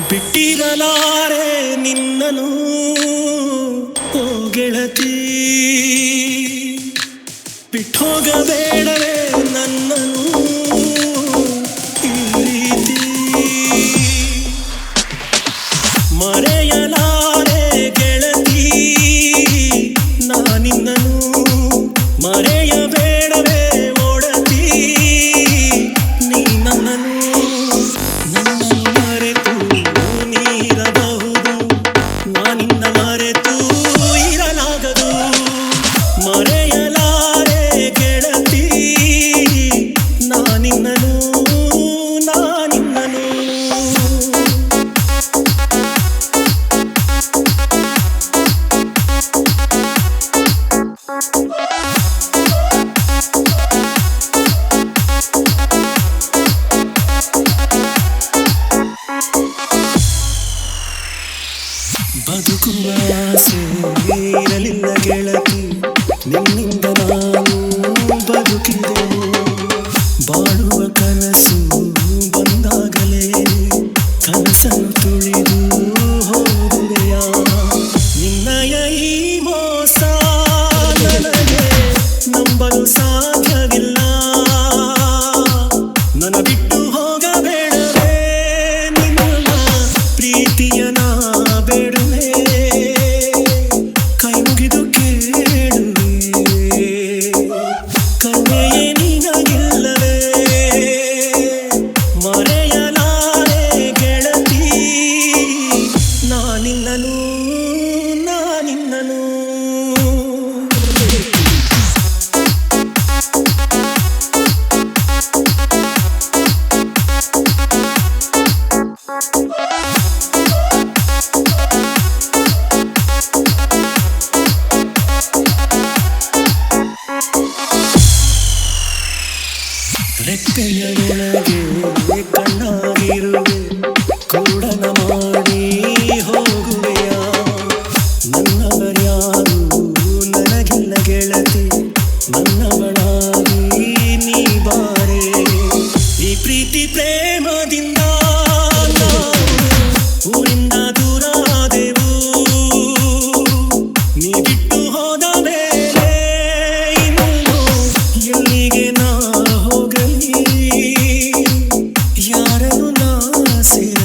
ಬಿಟ್ಟಿರಲಾರೆ ನಿನ್ನನು ಓ ಗೆಳತಿ. ಬಿಟ್ಟೋಗಬೇಡವೇ ಬದುಕುವ ಇರಲಿಲ್ಲ ಗೆಳತಿ ನಿನ್ನಿಂದ ನಾನು ಬದುಕಿದೆ. ಬಾಳುವ ಕನಸು ಬಂದಾಗಲೇ ಕನಸನ್ನು ತುಳಿದು ಹೋಗುವೆಯ? ನಿನ್ನಯ ನಾನಿನ್ನನು ನಾನಿನ್ನನು ರೆಪ್ಪೆಯ ಒಳಗೆ ಪ್ರೇಮದಿಂದ ಊರಿಂದ ದೂರಾದೆವು ನೀ ಬಿಟ್ಟು ಹೋದ ಮೇಲೆ ಇನ್ನು ಎಲ್ಲಿಗೆ ನಾ ಹೋಗಲಿ? ಯಾರನ್ನು ನಾ ಸೇರಲಿ?